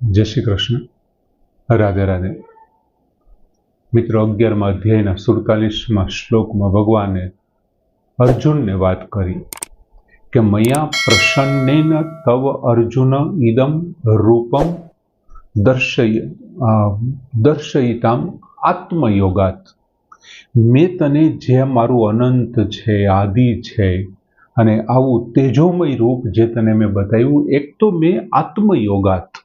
જય શ્રી કૃષ્ણ. રાધે રાધે. મિત્રો, અગિયારમાં અધ્યાયના સુડતાલીસમાં શ્લોકમાં ભગવાને અર્જુનને વાત કરી કે, મયા પ્રસન્નેન તવ અર્જુન ઇદમ રૂપમ દર્શય દર્શયિતામ આત્મયોગાત. મેં તને જે મારું અનંત છે, આદિ છે અને આવું તેજોમય રૂપ જે તને મેં બતાવ્યું, એક તો મેં આત્મયોગાત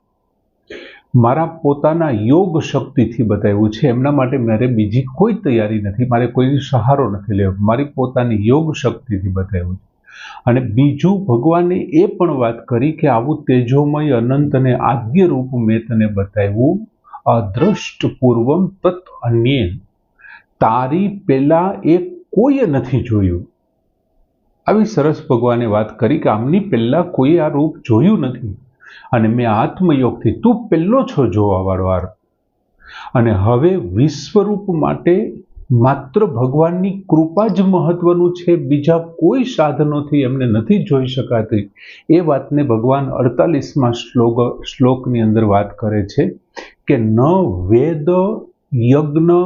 મારા પોતાના યોગ શક્તિથી બતાવ્યું છે. એમના માટે મારે બીજી કોઈ તૈયારી નથી. મારે કોઈની સહારો નથી લેવો. મારી પોતાની યોગ શક્તિથી બતાવ્યું છે. અને બીજું ભગવાને એ પણ વાત કરી કે આવું તેજોમય અનંત અને આદ્ય રૂપ મેં તને બતાવ્યું. અદૃષ્ટપૂર્વમ તત્ અન્ય તારી પહેલા એ કોઈએ નથી જોયું. આવી સરસ ભગવાને વાત કરી કે આમની પહેલા કોઈએ આ રૂપ જોયું નથી. અને મેં આત્મયોગથી તું પહેલો છો જોવાવાળો આ અને હવે વિશ્વરૂપ માટે માત્ર ભગવાનની કૃપા જ મહત્વનું છે, બીજા કોઈ સાધનોથી એમને નથી જોઈ શકાતી. એ વાતને ભગવાન અડતાલીસમાં શ્લોક શ્લોકની અંદર વાત કરે છે કે ન વેદ યજ્ઞ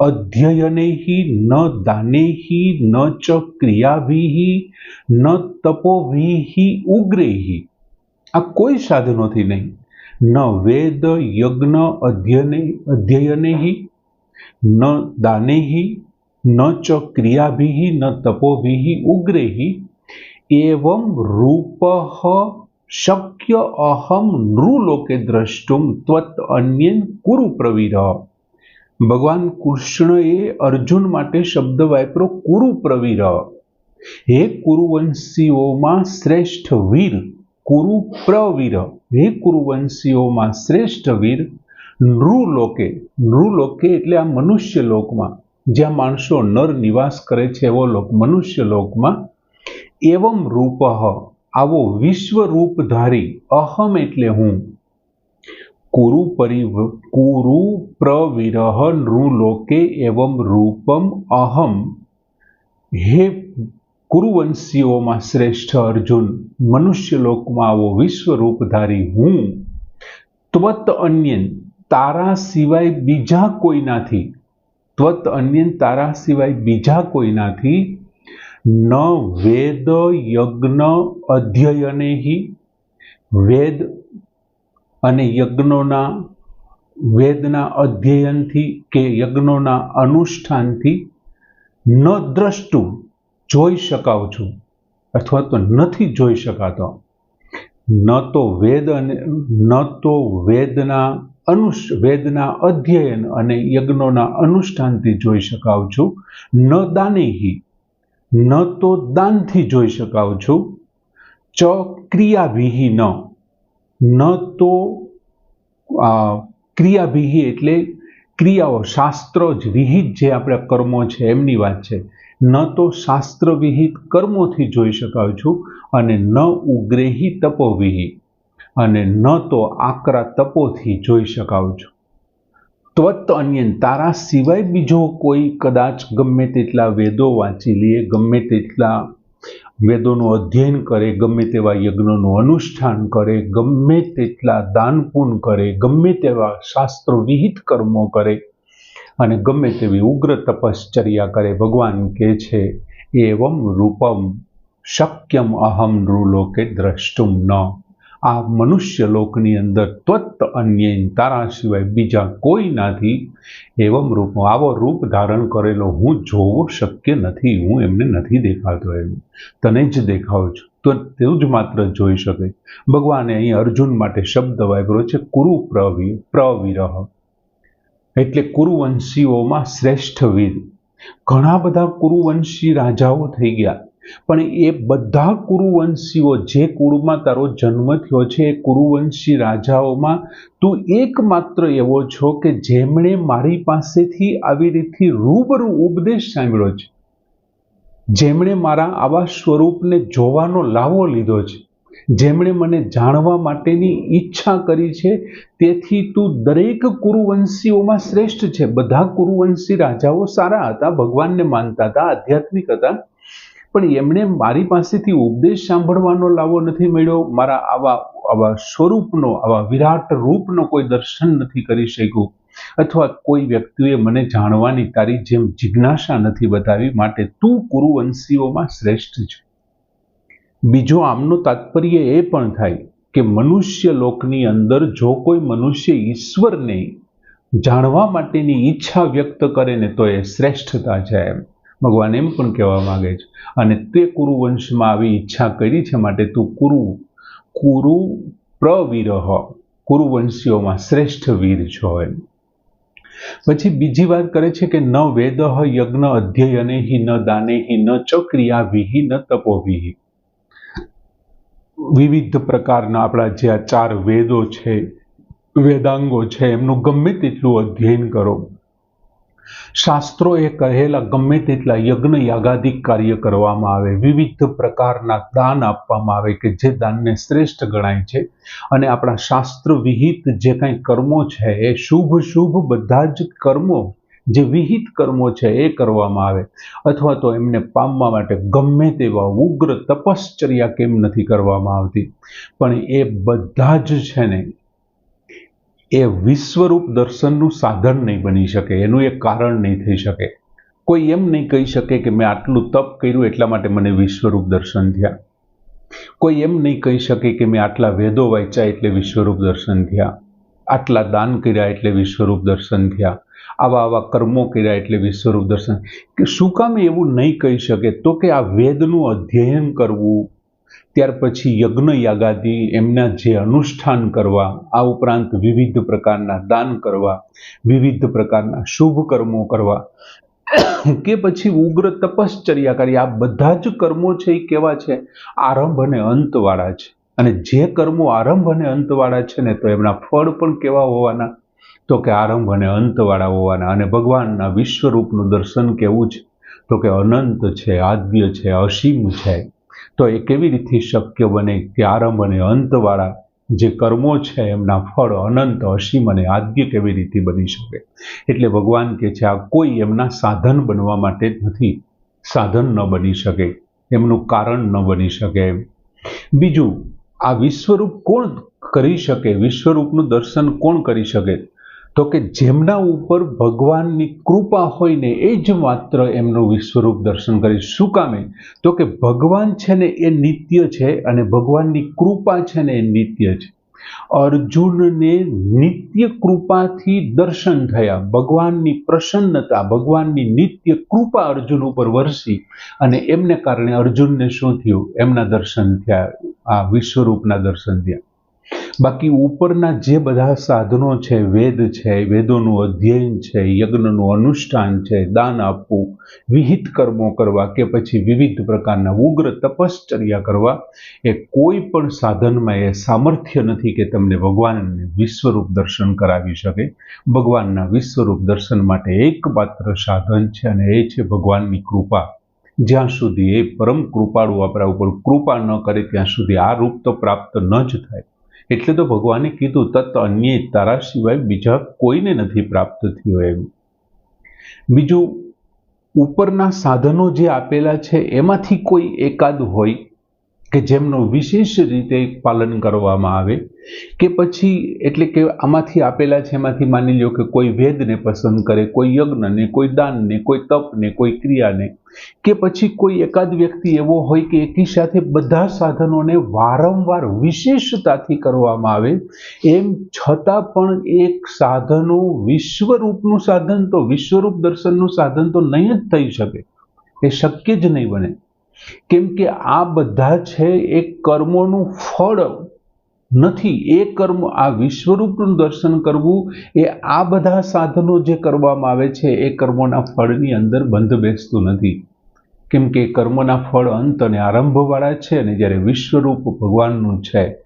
અધ્યયનેહી, ન દાનેહી, ન ચ ક્રિયાવિહી ન તપોવિહી ઉગ્રૈ આ કોઈ સાધનોથી નહીં ન વેદ યજ્ઞ અધ્યયને અધ્યયનૈ ન દાનૈ ન ચ ક્રિયાભિ ન તપોભિ ઉગ્રૈ એવં રૂપ શક્ય અહમ નૃલોકે દ્રષ્ટુમ ત્વત અન્યન કુરુ પ્રવીર ભગવાન કૃષ્ણએ અર્જુન માટે શબ્દ વાપરો કુરુ પ્રવીર હે કુરુવંશીઓમાં શ્રેષ્ઠ વીર કુરુ પ્રવીર હે કુરુવંશીઓમાં શ્રેષ્ઠ વીર, નૃલોકે નૃલોકે એટલે આ મનુષ્ય લોકમાં, જ્યાં માણસો નર નિવાસ કરે છે એવો લોક, મનુષ્ય લોકમાં, એવમ રૂપ, આવો વિશ્વ રૂપધારી અહમ એટલે હું. કુરુ પરિવ કુરુ પ્રવિરહ નૃલોકે એવમ રૂપમ અહમ. હે કુરુવંશીઓમાં શ્રેષ્ઠ અર્જુન, મનુષ્ય લોકમાં આવો વિશ્વ રૂપધારી હું, ત્વત અન્યન, તારા સિવાય બીજા કોઈનાથી, ત્વત અન્યન, તારા સિવાય બીજા કોઈનાથી, ન વેદ યજ્ઞ અધ્યયનેહી, વેદ અને યજ્ઞોના, વેદના અધ્યયનથી કે યજ્ઞોના અનુષ્ઠાનથી ન દ્રષ્ટુ જોઈ શકાવ છું અથવા તો નથી જોઈ શકાતો. ન તો વેદ અને ન તો વેદના અનુષ, વેદના અધ્યયન અને યજ્ઞોના અનુષ્ઠાનથી જોઈ શકાવ છું. ન દાનેહી, ન તો દાનથી જોઈ શકાવ છું. ચ ક્રિયાભિહી ન ન તો ક્રિયાવિહી એટલે ક્રિયાઓ, શાસ્ત્ર જ, વિહિત જે આપણા કર્મો છે, એમની વાત છે. ન તો શાસ્ત્ર વિહિત કર્મોથી જોઈ શકાવ છું અને ન ઉગ્રેહી તપોવિહી અને ન તો આકરા તપોથી જોઈ શકાવ છું. ત્વત અન્ય તારા સિવાય બીજો કોઈ કદાચ ગમે તેટલા વેદો વાંચી લે, ગમે તેટલા વેદોનું અધ્યયન કરે, ગમે તેવા યજ્ઞોનું અનુષ્ઠાન કરે, ગમે તેટલા દાન પુન કરે, ગમે તેવા શાસ્ત્રો વિહિત કર્મો કરે અને ગમે તેવી ઉગ્ર તપશ્ચર્યા કરે, ભગવાન કહે છે, એવમ રૂપમ શક્યમ અહમ નૃલોકે દ્રષ્ટુમ ન. આ મનુષ્ય લોકની અંદર ત્વત્ત અન્ય તારા સિવાય બીજા કોઈ નાથી એવમ રૂપ, આવો રૂપ ધારણ કરેલો હું જોવો શક્ય નથી, હું એમને નથી દેખાતો એમ. તને જ દેખાવ છું, તો તેવું જ માત્ર જોઈ શકે. ભગવાને અહીં અર્જુન માટે શબ્દ વાપર્યો છે, કુરુ પ્રવિ, પ્રવિરહ. એટલે કુરુવંશીઓમાં શ્રેષ્ઠ વીર. ઘણા બધા કુરુવંશી રાજાઓ થઈ ગયા. પણ એ બધા કુરુવંશીઓ જે કુળમાં તારો જન્મ થયો છે, એ કુરુવંશી રાજાઓમાં તું એકમાત્ર એવો છો કે જેમણે મારી પાસેથી આવી રીતથી રૂબરૂ ઉપદેશ સાંભળ્યો છે. જેમણે મારા આવા સ્વરૂપને જોવાનો લાવો લીધો છે. જેમણે મને જાણવા માટેની ઈચ્છા કરી છે, તેથી તું દરેક કુરુવંશીઓમાં શ્રેષ્ઠ છે. બધા કુરુવંશી રાજાઓ સારા હતા, ભગવાનને માનતા હતા, આધ્યાત્મિક હતા. પણ એમણે મારી પાસેથી ઉપદેશ સાંભળવાનો લાવો નથી મળ્યો. મારા આવા આવા સ્વરૂપનો, આવા વિરાટ રૂપનો કોઈ દર્શન નથી કરી શક્યું. અથવા કોઈ વ્યક્તિએ મને જાણવાની તારી જેમ જિજ્ઞાસા નથી બતાવી. માટે તું કુરુવંશીઓમાં શ્રેષ્ઠ છે. બીજો આમનો તાત્પર્ય એ પણ થાય કે મનુષ્ય લોકની અંદર જો કોઈ મનુષ્ય ઈશ્વરને જાણવા માટેની ઈચ્છા વ્યક્ત કરે ને તો એ શ્રેષ્ઠતા છે એમ. ભગવાન એમ પણ કહેવા માંગે છે, અને તે કુરુવંશમાં આવી ઈચ્છા કરી છે માટે તું કુરુ કુરુ પ્રવિરહ, કુરુવંશીઓમાં શ્રેષ્ઠ વીર છો એમ. પછી બીજી વાત કરે છે કે, ન વેદ યજ્ઞ અધ્યયને હિ ન દાને હિ ન ચ ક્રિયા વિહિ ન તપોવિહિ. વિવિધ પ્રકારના આપણા જે આ ચાર વેદો છે, વેદાંગો છે, એમનું ગમે તેટલું અધ્યયન કરો. શાસ્ત્રોએ કહેલા ગમે તેટલા યજ્ઞ યાગાદિક કાર્ય કરવામાં આવે, વિવિધ પ્રકારના દાન આપવામાં આવે કે જે દાનને શ્રેષ્ઠ ગણાય છે. અને આપણા શાસ્ત્ર વિહિત જે કાંઈ કર્મો છે, એ શુભ શુભ બધા જ કર્મો જે વિહિત કર્મો છે એ કરવામાં આવે. અથવા તો એમને પામવા માટે ગમે તેવા ઉગ્ર તપશ્ચર્યા કેમ નથી કરવામાં આવતી. પણ એ બધા જ છે ને, એ વિશ્વરૂપ દર્શનનું સાધન નહીં બની શકે, એનું એક કારણ નહીં થઈ શકે. કોઈ એમ નહીં કહી શકે કે મેં આટલું તપ કર્યું એટલા માટે મને વિશ્વરૂપ દર્શન થયા. કોઈ એમ નહીં કહી શકે કે મેં આટલા વેદો વાંચ્યા એટલે વિશ્વરૂપ દર્શન થયા. આટલા દાન કર્યા એટલે વિશ્વરૂપ દર્શન થયા. આવા આવા કર્મો કર્યા એટલે વિશ્વરૂપ દર્શન. કે શું કામ એવું નહીં કહી શકે? તો કે આ વેદનું અધ્યયન કરવું. ત્યાર પછી યજ્ઞ યાગાદી, એમના જે અનુષ્ઠાન કરવા, આ ઉપરાંત વિવિધ પ્રકારના દાન કરવા, વિવિધ પ્રકારના શુભ કર્મો કરવા. કે પછી ઉગ્ર તપશ્ચર્યા કરી. આ બધા જ કર્મો છે એ કેવા છે? આરંભ અને અંતવાળા છે. અને જે કર્મો આરંભ અને અંતવાળા છે ને, તો એમના ફળ પણ કેવા હોવાના? તો કે આરંભ અને અંતવાળા હોવાના. અને ભગવાનના વિશ્વરૂપનું દર્શન કેવું છે? તો કે અનંત છે, આદ્ય છે, અસીમ છે. તો એ કેવી રીતે શક્ય બને કે આરંભ અને અંતવાળા જે કર્મો છે, એમના ફળ અનંત, અસીમ અને આદ્ય કેવી રીતે બની શકે? એટલે ભગવાન કે છે, આ કોઈ એમના સાધન બનવા માટે નથી. સાધન ન બની શકે. એમનું કારણ ન બની શકે. બીજું આ વિશ્વરૂપ કોણ કરી શકે? વિશ્વરૂપનું દર્શન કોણ કરી શકે? તો કે જેમના ઉપર ભગવાનની કૃપા હોય ને, એ જ માત્ર એમનું વિશ્વરૂપ દર્શન કરી. શું કામે? તો કે ભગવાન છે ને, એ નિત્ય છે અને ભગવાનની કૃપા છે ને, એ નિત્ય છે. અર્જુનને નિત્ય કૃપાથી દર્શન થયા. ભગવાનની પ્રસન્નતા, ભગવાનની નિત્ય કૃપા અર્જુન ઉપર વરસી અને એમને કારણે અર્જુનને શું થયું? એમના દર્શન થયા, આ વિશ્વરૂપના દર્શન થયા. બાકી ઉપરના જે બધા સાધનો છે, વેદ છે, વેદોનું અધ્યયન છે, યજ્ઞનું અનુષ્ઠાન છે, દાન આપવું, વિહિત કર્મો કરવા કે પછી વિવિધ પ્રકારના ઉગ્ર તપશ્ચર્યા કરવા, એ કોઈ પણ સાધનમાં એ સામર્થ્ય નથી કે તમને ભગવાનને વિશ્વરૂપ દર્શન કરાવી શકે. ભગવાનના વિશ્વરૂપ દર્શન માટે એકમાત્ર સાધન છે અને એ છે ભગવાનની કૃપા. જ્યાં સુધી એ પરમ કૃપાળુ આપણા ઉપર કૃપા ન કરે, ત્યાં સુધી આ રૂપ તો પ્રાપ્ત ન જ થાય. એટલે તો ભગવાને કીધું તત્ અન્ય તારા સિવાય બીજા કોઈને નથી પ્રાપ્ત થયો એમ. બીજું, ઉપરના સાધનો જે આપેલા છે, એમાંથી કોઈ એકાદ હોય કે જેમનું વિશેષ રીતે પાલન કરવામાં આવે, કે પછી એટલે કે આમાંથી આપેલા છે, એમાંથી માની લો કે કોઈ વેદને પસંદ કરે, કોઈ યજ્ઞને, કોઈ દાનને, કોઈ તપને, કોઈ ક્રિયાને, કે પછી કોઈ એકાદ વ્યક્તિ એવો હોય કે એકી સાથે બધા સાધનોને વારંવાર વિશેષતાથી કરવામાં આવે, એમ છતાં પણ એક સાધનો વિશ્વરૂપનું સાધન તો વિશ્વરૂપ દર્શનનું સાધન તો નહીં જ થઈ શકે. એ શક્ય જ નહીં બને. કેમ કે આ બધા છે એ કર્મોનું ફળ નથી. એ કર્મ આ વિશ્વરૂપનું દર્શન કરવું, એ આ બધા સાધનો જે કરવામાં આવે છે, એ કર્મોના ફળની અંદર બંધ બેસતું નથી. કેમ કે કર્મના ફળ અંત અને આરંભવાળા છે અને જ્યારે વિશ્વરૂપ ભગવાનનું છે,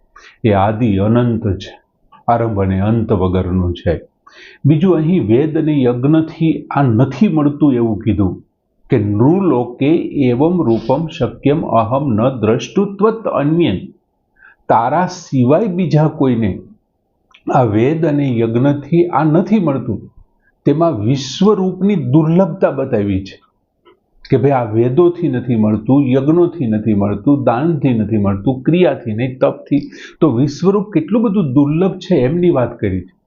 એ આદિ અનંત છે, આરંભ અને અંત વગરનું છે. બીજું અહીં વેદ અને યજ્ઞથી આ નથી મળતું એવું કીધું. કે નૃલોકે એવમ રૂપમ શક્યમ અહમ ન દ્રષ્ટુત્વત અન્ય તારા સિવાય બીજા કોઈને આ વેદ અને યજ્ઞથી આ નથી મળતું. તેમાં વિશ્વરૂપની દુર્લભતા બતાવી છે કે ભાઈ આ વેદોથી નથી મળતું, યજ્ઞોથી નથી મળતું, દાનથી નથી મળતું, ક્રિયાથી નહીં, તપથી. તો વિશ્વરૂપ કેટલું બધું દુર્લભ છે એમની વાત કરી છે.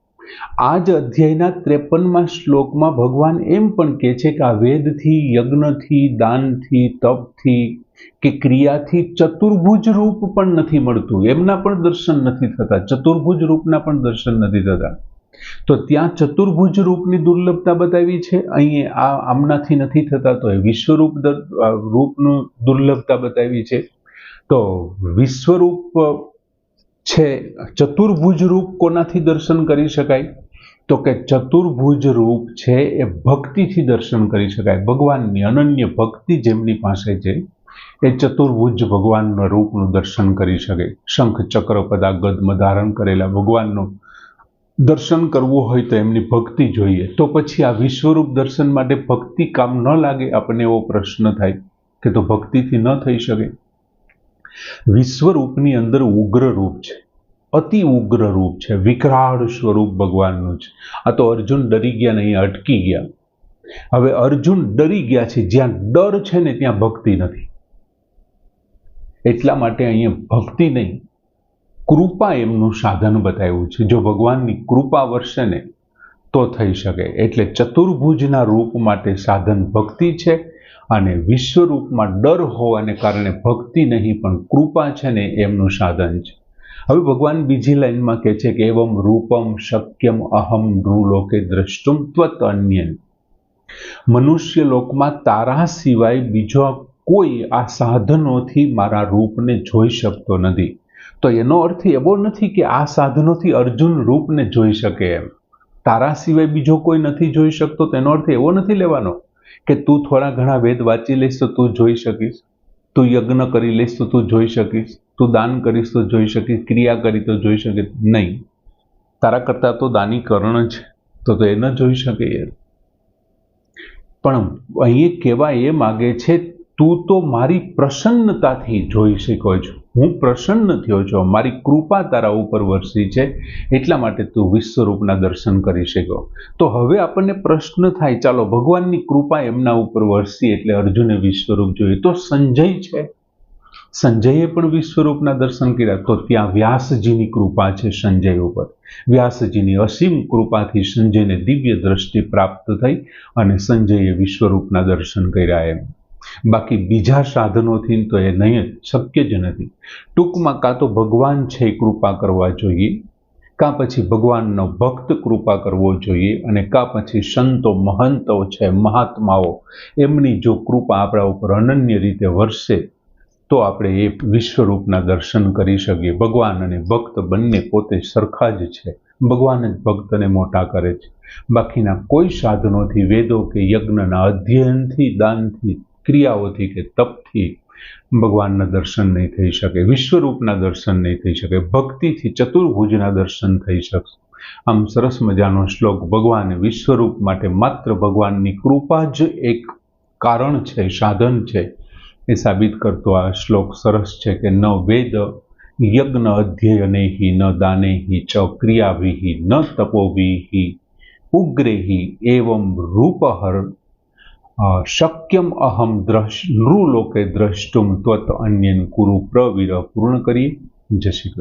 આ જ અધ્યાયના ત્રેપનમાં શ્લોકમાં ભગવાન એમ પણ કહે છે કે આ વેદથી, યજ્ઞથી, દાનથી, તપથી કે ક્રિયાથી ચતુર્ભુજ રૂપ પણ નથી મળતું. એમના પણ દર્શન નથી થતા. ચતુર્ભુજ રૂપના પણ દર્શન નથી થતા. તો ત્યાં ચતુર્ભુજ રૂપની દુર્લભતા બતાવી છે? અહીં આ આમનાથી નથી થતા તો એ વિશ્વરૂપ રૂપનું દુર્લભતા બતાવી છે. તો વિશ્વરૂપ છે. ચતુર્ભુજ રૂપ કોનાથી દર્શન કરી શકાય? તો કે ચતુર્ભુજ રૂપ છે એ ભક્તિથી દર્શન કરી શકાય. ભગવાનની અનન્ય ભક્તિ જેમની પાસે છે, એ ચતુર્ભુજ ભગવાનના રૂપનું દર્શન કરી શકે. શંખ ચક્ર પદા ગદમાં ધારણ કરેલા ભગવાનનું દર્શન કરવું હોય તો એમની ભક્તિ જોઈએ. તો પછી આ વિશ્વરૂપ દર્શન માટે ભક્તિ કામ ન લાગે? આપણને એવો પ્રશ્ન થાય કે તો ભક્તિથી ન થઈ શકે. વિશ્વરૂપની અંદર ઉગ્ર રૂપ છે. અતિ ઉગ્ર રૂપ છે. વિકરાળ સ્વરૂપ ભગવાનનું છે. આ તો અર્જુન ડરી ગયા નહીં અટકી ગયા. હવે અર્જુન ડરી ગયા છે. જ્યાં ડર છે ને ત્યાં ભક્તિ નથી. એટલા માટે અહીંયા ભક્તિ નહીં. કૃપા એમનું સાધન બતાવ્યું છે. જો ભગવાનની કૃપા વર્ષે ને તો થઈ શકે. એટલે ચતુર્ભુજના રૂપ માટે સાધન ભક્તિ છે. અને વિશ્વરૂપમાં ડર હોવાને કારણે ભક્તિ નહીં, પણ કૃપા છે ને એમનું સાધન છે. હવે ભગવાન બીજી લાઈનમાં કહે છે કે એવમ રૂપમ શક્યમ અહમ નૃલોકે દ્રષ્ટુમ ત્વત અન્ય મનુષ્ય લોકમાં તારા સિવાય બીજો કોઈ આ સાધનોથી મારા રૂપને જોઈ શકતો નથી. તો એનો અર્થ એવો નથી કે આ સાધનોથી અર્જુન રૂપને જોઈ શકે એમ. તારા સિવાય બીજો કોઈ નથી જોઈ શકતો તેનો અર્થ એવો નથી લેવાનો. કે તું થોડા ઘણા વેદ વાંચી લઈશ તો તું જોઈ શકીશ. તું યજ્ઞ કરી લઈશ તો તું જોઈ શકીશ. તું દાન કરીશ તો જોઈ શકીશ. ક્રિયા કરી તો જોઈ શકીશ નહીં. તારા કરતાં તો દાની કરણ છે. તો તો એ ન જોઈ શકે યાર. પણ અહીં કહેવા એ માગે છે તું તો મારી પ્રસન્નતાથી જોઈ શકો છો. હું પ્રસન્ન થયો છું. મારી કૃપા તારા ઉપર વરસી છે. એટલા માટે તું વિશ્વરૂપના દર્શન કરી શકો તો હવે આપણને પ્રશ્ન થાય, ચાલો ભગવાનની કૃપા એમના ઉપર વરસી એટલે અર્જુને વિશ્વરૂપ જોયું. તો સંજય છે. સંજયે પણ વિશ્વરૂપના દર્શન કર્યા. તો ત્યાં વ્યાસજીની કૃપા છે સંજય ઉપર. વ્યાસજીની અસીમ કૃપાથી સંજયને દિવ્ય દ્રષ્ટિ પ્રાપ્ત થઈ અને સંજયે વિશ્વરૂપના દર્શન કર્યા એમ. બાકી બીજા સાધનોથી તો એ નહીં શક્ય જ નથી. ટૂંકમાં કાં તો ભગવાન છે કૃપા કરવા જોઈએ, કાં પછી ભગવાનનો ભક્ત કૃપા કરવો જોઈએ, અને કાં પછી સંતો, મહંતો છે, મહાત્માઓ, એમની જો કૃપા આપણા ઉપર અનન્ય રીતે વરસે, તો આપણે એ વિશ્વરૂપના દર્શન કરી શકીએ. ભગવાન અને ભક્ત બંને પોતે સરખા જ છે. ભગવાન જ ભક્તને મોટા કરે છે. બાકીના કોઈ સાધનોથી, વેદો કે યજ્ઞના અધ્યયનથી, દાનથી ક્રિયાઓથી કે તપથી ભગવાનના દર્શન નહીં થઈ શકે, વિશ્વરૂપના દર્શન નહીં થઈ શકે, ભક્તિથી ચતુર્ભુજના દર્શન થઈ શકશે. આમ સરસ મજાનો શ્લોક, ભગવાન વિશ્વરૂપ માટે માત્ર ભગવાનની કૃપા જ એક કારણ છે, સાધન છે. એ સાબિત કરતો આ શ્લોક સરસ છે કે ન વેદ, યજ્ઞ અધ્યયને ન દાને ચ ક્રિયાભિ ન તપોભિ ઉગ્રેહી એવમ રૂપહર શક્યમ અહમ દ્રશ નૃલોકે દ્રષ્ટુમ ત્વત અન્યન કુરુ પ્રવીર પૂર્ણ કરીએ. જય શ્રી કૃષ્ણ.